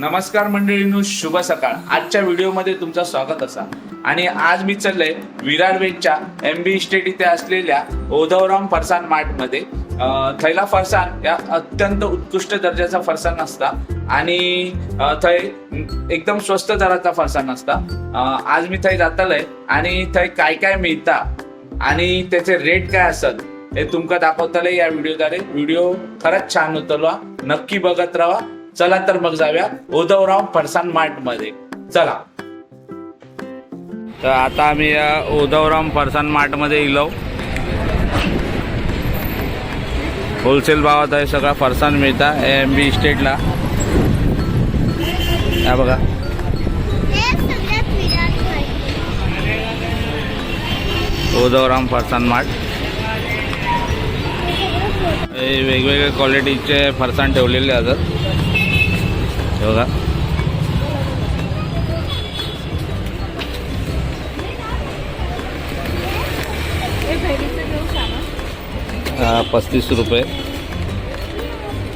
नमस्कार मंडळींनो शुभ सकाळ. आजच्या व्हिडिओमध्ये तुमचं स्वागत असा. आणि आज मी चाललंय विरार वेदच्या एम बी इस्टेट इथे असलेल्या ओधवराम फरसान मार्टमध्ये. अं, थैला फरसान या अत्यंत उत्कृष्ट दर्जाचा फरसान असता. आणि थंय एकदम स्वस्त दराचा फरसान असता. आज मी थंय जातलंय आणि थंय काय काय मिळता आणि त्याचे रेट काय असत हे तुमका दाखवतले या व्हिडिओद्वारे. व्हिडिओ खरंच छान होतलो. नक्की बघत राहा. चला तर मग जाऊया उद्धवराव फरसान मार्टमध्ये चला. तर आता आम्ही या उद्धवराम फरसान मार्टमध्ये इलो. होलसेल भावात आहे सगळा फरसान मिळता एम बी इस्टेटला या बघा. उद्धवराम फरसान मार्ट. हे वेगवेगळ्या क्वालिटीचे फरसान ठेवलेले असतात हे बघा पस्तीस रुपये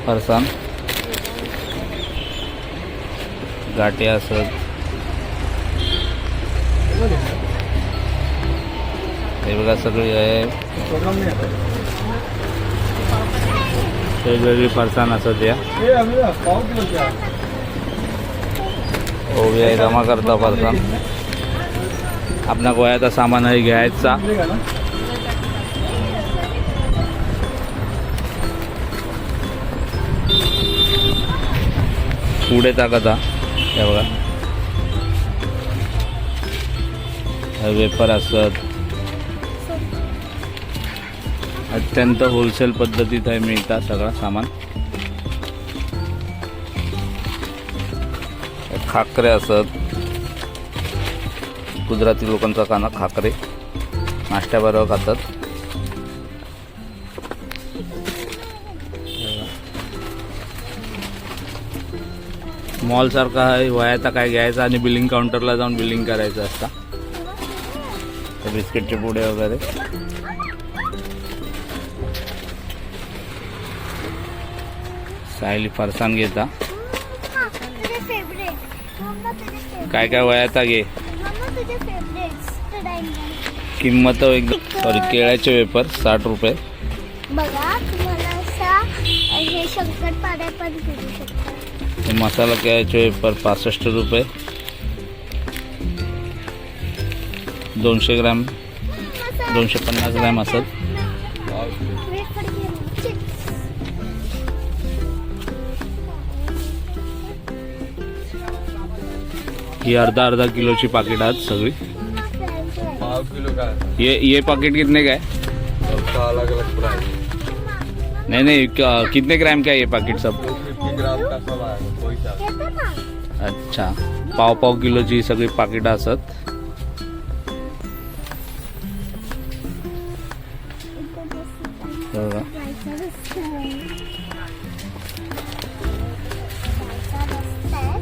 फरसाण. गाठी असत हे बघा सगळी आहे. वेगवेगळी फरसाण असत या ओवी आहे जमा करता फरसाण आपल्या गोळ्याचा सामान आहे घ्यायचा. पुढे टाकता हे बघा. वेपर असत. अत्यंत होलसेल पद्धतीत आहे मिळतात सगळं सामान. खाकरे असत. गुजराती लोकांचा काना खाकरे. नाश्त्याबरोबर खातात. मॉल सारखा आहे वयाचा काय घ्यायचा आणि बिलिंग काउंटरला जाऊन बिलिंग करायचं असता. बिस्किटचे पुडे वगैरे. सायली फरसाण घेता. काय काय तुझे फेवरेट किंमत सॉरी केळ्याचे वेपर साठ रुपये. बघा तुम्हाला असा हे शंकरपाड्या पण करू शकता मसाला केळ्याचे वेपर पासष्ट रुपये. दोनशे ग्रॅम दोनशे पन्नास ग्रॅम असत ही अर्धा अर्धा किलोची पाकिट आहेत सगळी. पाव किलो ये ये पाकिट कितने काय अलग अलग प्राइस नहीं नहीं कितने ग्राम का ये पाकिट सब? ग्राम का सब अच्छा पाव पाव किलोची सगळी पाकिटं असत. बघा.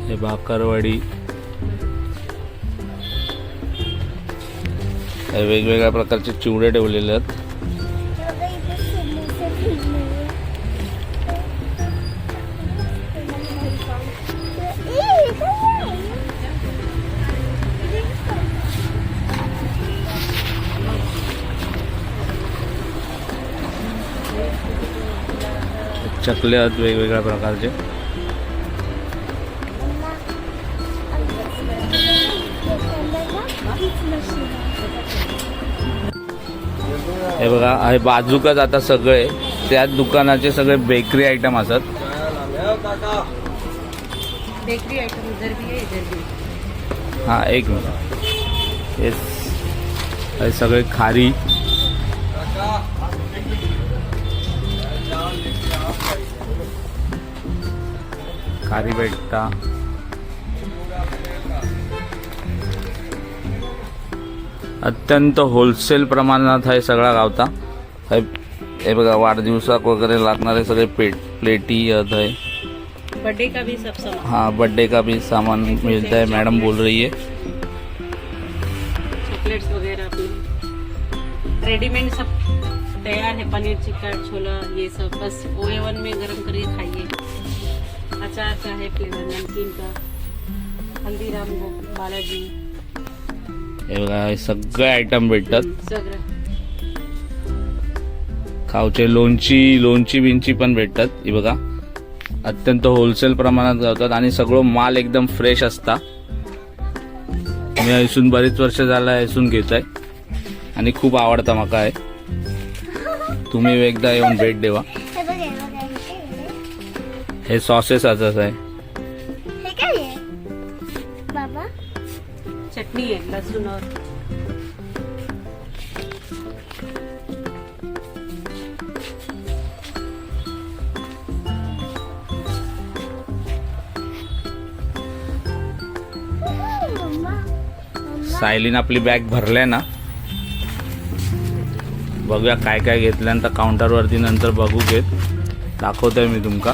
हे वेगवेगळ्या प्रकारचे चिवडे ठेवलेले आहेत. चकले आहेत वेगवेगळ्या प्रकारचे. हे बघा हे बाजूकच आता सगळे त्याच दुकानाचे सगळे बेकरी आयटम असत काका बेकरी आइटम इधर भी. है एक मिनिट. हे हे सगळे खारी. खारी भेटता. अत्यंत होलसेल प्रमाणात हे सगळा गावता. हे हे बघा वाढदिवसाक वगैरे लागणारे सगळे पेट प्लेटी है बर्थडे का भी सब सामान? हाँ बर्थडे का भी सामान मिलता है मैडम बोल रही है. चॉकलेट्स वगैरह रेडीमेड सब तैयार है पनीर चिकन छोला ये सब. बस ओवन में गर्म करके खाइए. अचार का है फ्लेवर नमकीन का. हल्दीराम बालाजी. हे बघा हे सगळे आयटम भेटतात. सगळं. खावचे लोणची लोणची बिंची पण भेटतात. ही बघा अत्यंत होलसेल प्रमाणात गावतात आणि सगळं माल एकदम फ्रेश असता. मी ऐसून बरीच वर्ष झालं ऐसून घेत आहे आणि खूप आवडता माका आहे. तुम्ही एकदा येऊन भेट देवा. हे हे हे? हे सॉसेस असंच आहे. चटनी सायलीन आपली बॅग भरल्या ना. बघूया काय काय घेतल्यानंतर काउंटरवरती नंतर बघू घेत. दाखवतोय मी तुमका.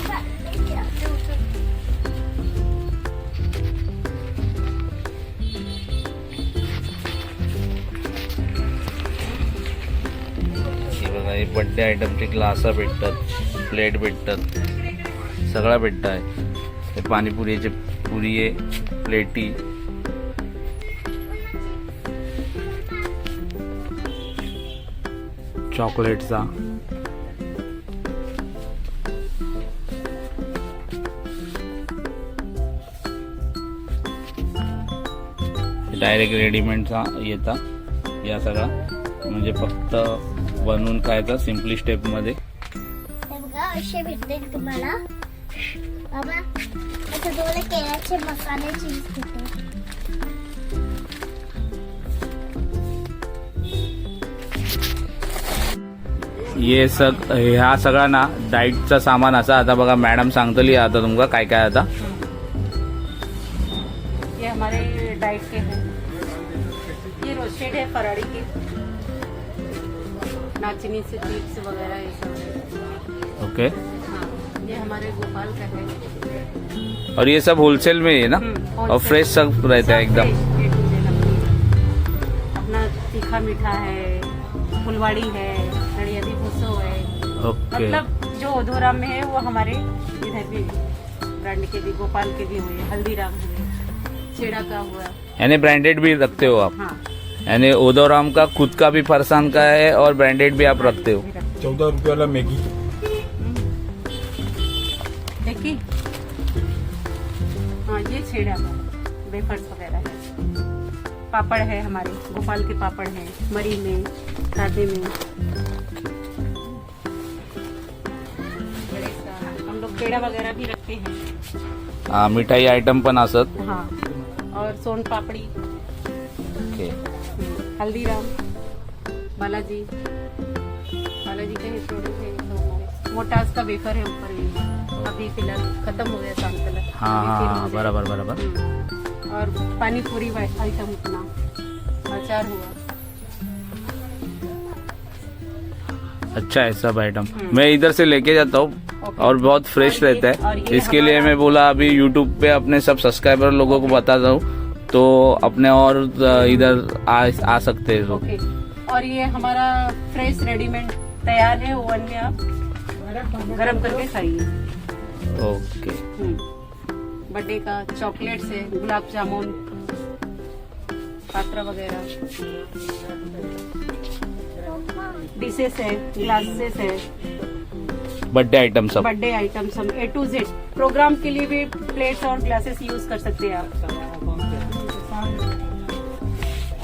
बघा आयटमचे ग्लास भेटतात प्लेट भेटतात सगळं भेटत आहे ते पाणीपुरीचे पुरी आहे प्लेटी. चॉकलेटचा. डायरेक्ट रेडीमेडचा येता. या सगळा. म्हणजे फक्त बनवून खायचा सिम्पली हे असे तुम्हाला. बाबा आता तुम्हाला केळ्याचे मसाले चीज भेटेल हे सग ह्या सगळा ना डाईटचा सामान असा आता बघा मॅडम सांगतली आता तुमका काय काय आता. ये हमारे डाइट के हैं. ये रोस्टेड है फराड़ी के. नाचनी से चिप्स वगैरह ये सब ओके। हाँ ये हमारे गोपाल का है। और ये सब होलसेल में है ना? हम्म, और फ्रेश सब रहता है एकदम। अपनी। तीखा मीठा है फुलवाड़ी है नड़ियादी भूसो है। ओके। मतलब जो उधोराम में है वो हमारे इधर भी ब्रांड के भी गोपाल के भी हुए हल्दीराम हुए छेड़ा का हुआ। यानी ब्रांडेड भी रखते हो आप? हाँ। यानी उदोराम का खुद का भी फरसान का है और ब्रांडेड भी आप रखते हो। चौदह रुपये वाला मैगी। हैं। हाँ ये छेड़ा वेफर्स वगैरह है। पापड़ है हमारे। गोपाल के पापड़ हैं। मरी में कांदे में। हम लोग पेड़ा वगैरह भी रखते हैं। हा, मिठाई आइटम पण असत हाँ और सोन पापड़ी। ओके हल्दीराम बालाजी. बालाजी के ये तो हमारे मोटास का वेफर है ऊपर ये अभी फ़िलहाल खत्म हो गया शाम तक हाँ हाँ। बराबर बराबर. हम्म। और पानी पूरी आइटम उतना अचार हुआ. अच्छा है सब आइटम हम्म। मैं इधर से लेके जाता हूँ और बहुत फ्रेश रहता है। इसके लिए मैं बोला अभी यूट्यूब पे अपने सब सब्सक्राइबर लोगों को बताता हूँ। तो अपने और इधर आ, आ सकते हैं ओके। और ये हमारा फ्रेश रेडीमेड तैयार है ओवन में आप गरम करके खाइए। ओके। बर्थडे का चॉकलेट है गुलाब जामुन पात्रा वगैरह। डिशेस है ग्लासेस है। बर्थडे आइटम सब। बर्थडे आइटम्स हम ए टू जेड प्रोग्राम के लिए भी प्लेट्स और ग्लासेस यूज़ कर सकते हैं आप।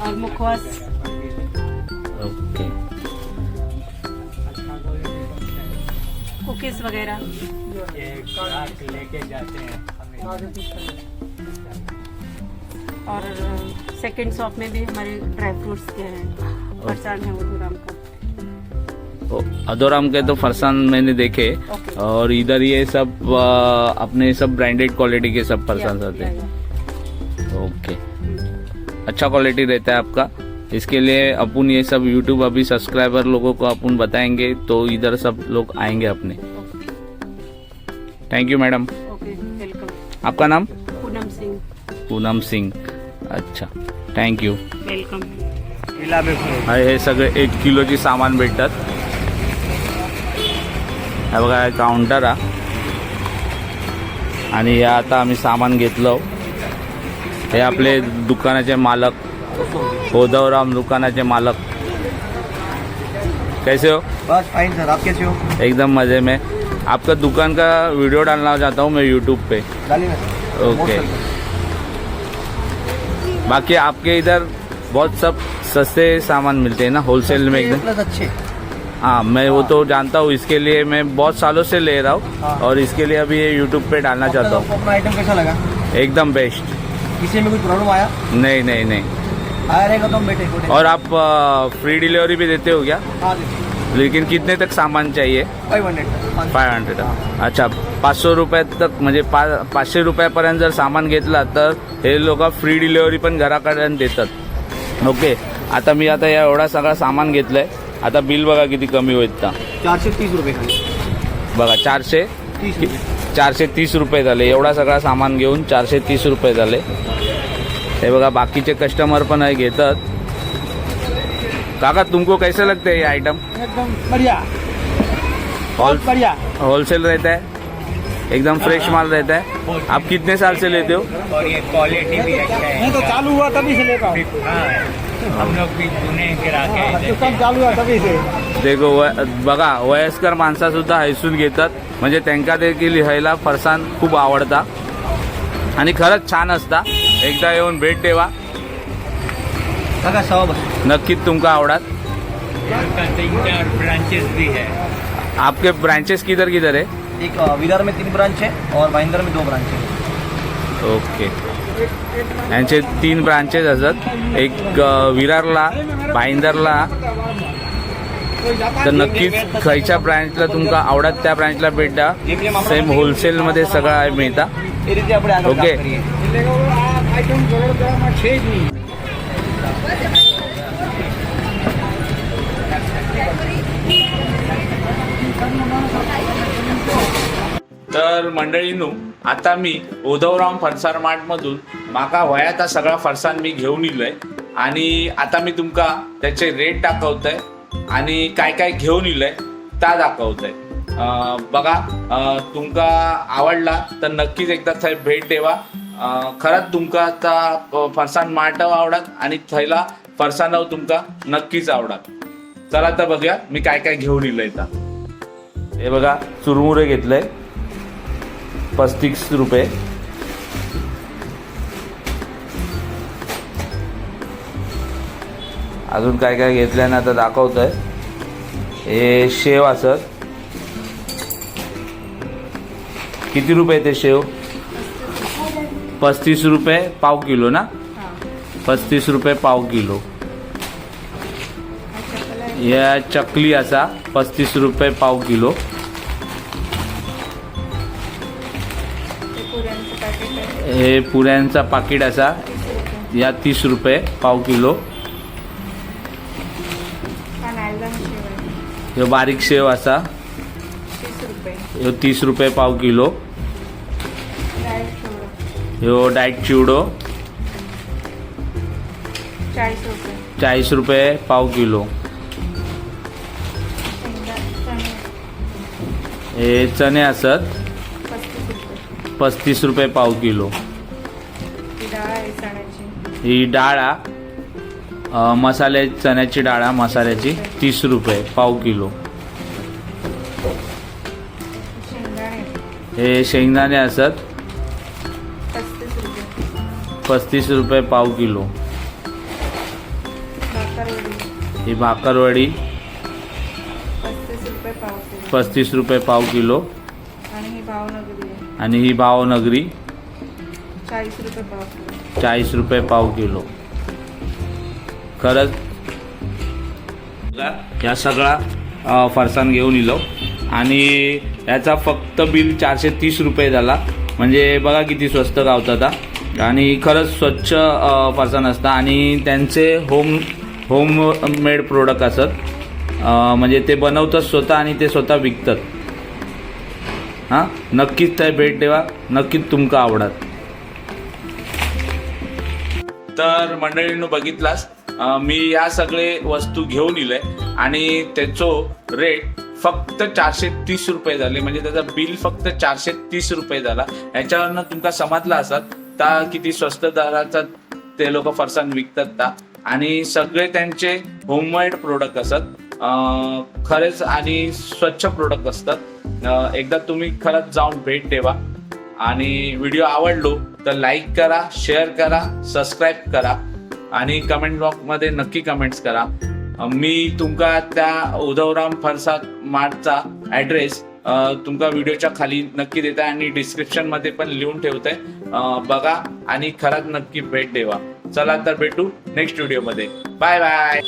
और मुखवास। ओके। कुकीज वगैरह। और सेकंड शॉप में भी हमारे ड्राई फ्रूट्स के हैं। फरसान है मधुराम का। अदोराम के तो फरसान मैंने देखे। और इधर ये सब अपने सब ब्रांडेड क्वालिटी के सब फरसान आते हैं। अच्छा क्वालिटी रहता है आपका। इसके लिए अपन ये सब यूट्यूब अभी सब्सक्राइबर लोगों को अपन बताएंगे तो इधर सब लोग आएंगे अपने। Thank you madam okay welcome आपका नाम? पूनम सिंह। पूनम सिंग अच्छा थँक यू वेलकम हे सगळे एक किलोची सामान भेटतात। हे बघा काउंटर हा. आणि या आता आम्ही सामान घेतलं. हे आपले दुकानाचे मालक उद्धवराम दुकानाचे मालक. कैसे हो? बस फाइन सर आप कैसे हो? एकदम मज़े में. आपका दुकान का वीडियो डालना चाहता हूँ मैं यूट्यूब पे. ओके बाकी आपके इधर बहुत सब सस्ते सामान मिलते हैं ना होलसेल में एकदम? अच्छे. हाँ मैं वो तो जानता हूँ इसके लिए मैं बहुत सालों से ले रहा हूँ हाँ। और इसके लिए अभी ये यूट्यूब पे डालना चाहता हूँ. आइटम कैसा लगा? एकदम बेस्ट किसी में कुछ प्रॉब्लम आया? नहीं नहीं नहीं। आया रहेगा तो हम बैठे और आप फ्री डिलीवरी भी देते हो क्या? हाँ लेकिन कितने तक सामान चाहिए? फाईव्ह हंड्रेड फाय हंड्रेड अच्छा पाचशे रुपये तक म्हणजे पा पाचशे रुपयापर्यंत जर सामान घेतला तर हे लोक फ्री डिलिव्हरी पण घराकडे देतात. ओके आता मी आता या एवढा सगळा सामान घेतलंय. आता बिल बघा किती कमी होईल चारशे तीस रुपये बघा चारशे? तीस चारशे तीस रुपये झाले. एवढा सगळा सामान घेऊन चारशे तीस रुपये झाले. हे बघा बाकीचे कस्टमर पण आहे घेतात. काका तुमको कैसे लगते हैं ये आइटम एकदम बढ़िया। होल बढ़िया। होलसेल रहता है? एकदम फ्रेश माल रहता है? आप कितने साल से लेते हो? और ये क्वालिटी भी अच्छा है। नहीं तो चालू हुआ तभी से लेता हूँ। हाँ, हम लोग भी गिरा के देखो बघा वयस्कर माणसा सुद्धा हैसून घेतात. म्हणजे त्यांका देखील लिहायला फरसाण खूप आवडता. आणि खरंच छान असता. एकदा येऊन भेट देवा नक्कीच तुमका आवडात ब्रांचेस भी है। आपके ब्रांचेस किधर किधर है एक अ, विरार में तीन ब्रांच है और भाईंदर में दो ब्रांच है। ओके यांचे तीन ब्रांचेस असतात. एक विरारला बाईंदरला. तर नक्कीच खयच्या ब्रँचला तुमका आवडत त्या ब्रँचला भेट द्या. सेम होलसेलमध्ये सगळा मिळता. ओके. तर मंडळींनो आता मी उद्धवराम फरसाण मार्टमधून माका वयाचा सगळा फरसाण मी घेऊन इलोय. आणि आता मी तुमका त्याचे रेट दाखवतोय आणि काय काय घेऊन इलोय ता दाखवतोय. आहे बघा तुमका आवडला तर नक्कीच एकदा थंय भेट देवा. खरंच तुमका आता फरसाण मार्ट आवडत आणि थैला फरसाण तुमका नक्कीच आवडत. चला तर बघूया मी काय काय घेऊन इलोय तर हे बघा चुरमुरे घेतलंय. पस्तीस रुपये. अजून काय काय घेतल्यानं आता दाखवतोय. हे शेव असत किती रुपये ते शेव? पस्तीस रुपये पाव किलो ना? पस्तीस रुपये पाव किलो. या चकली असा पस्तीस रुपये पाव किलो. हे पुऱ्यांचा पाकिट असा. या तीस रुपये पाव किलो. ह्यो बारीक शेव असा. ह्यो तीस रुपये पाव किलो. ह्यो डायट चिवडो. चाळीस रुपये. पाव किलो. हे चणे असत. पस्तीस रुपये पाव किलो. ही डाळ मसाले चण्याची डाळ मसाल्याची तीस रुपये पाव किलो. हे शेंगदाणे असत पस्तीस रुपये. पाव किलो. ही भाकरवडी पस्तीस रुपये पाव किलो. आणि ही आणि ही भावनगरी चाळीस रुपये पाव किलो. चाळीस रुपये पाव किलो. खरंच या सगळा फरसाण घेऊन इलो. आणि याचा फक्त बिल चारशे तीस रुपये झाला. म्हणजे बघा किती स्वस्त गावतात. आणि खरंच स्वच्छ फरसाण असतं. आणि त्यांचे होम होम मेड प्रोडक्ट असत म्हणजे ते बनवतात स्वतः आणि ते स्वतः विकतात. हां? नक्कीच त्या भेट देवा. नक्कीच तुमका आवडत. तर मंडळींनो बघितलास मी या सगळे वस्तू घेऊन येलोय आणि त्याचो रेट फक्त चारशे तीस रुपये झाले. म्हणजे त्याचं बिल फक्त चारशे तीस रुपये झाला. ह्याच्यावरनं तुमका समजला असत ता किती स्वस्त दराचा ते लोक फरसाण विकतात ता. आणि सगळे त्यांचे होममेड प्रोडक्ट असतात खरेच आणि स्वच्छ प्रोडक्ट असतात. एकदा तुम्ही खरंच जाऊन भेट देवा आणि व्हिडिओ आवडलो तर लाईक करा शेअर करा सबस्क्राईब करा. आणि कमेंट बॉक्समध्ये नक्की कमेंट्स करा. मी तुमका त्या उद्धवराम फरसाद मार्टचा ॲड्रेस तुमका व्हिडिओच्या खाली नक्की देत आहे आणि डिस्क्रिप्शनमध्ये पण लिहून ठेवत आहे बघा आणि खरंच नक्की भेट देवा. चला तर भेटू नेक्स्ट व्हिडिओमध्ये बाय बाय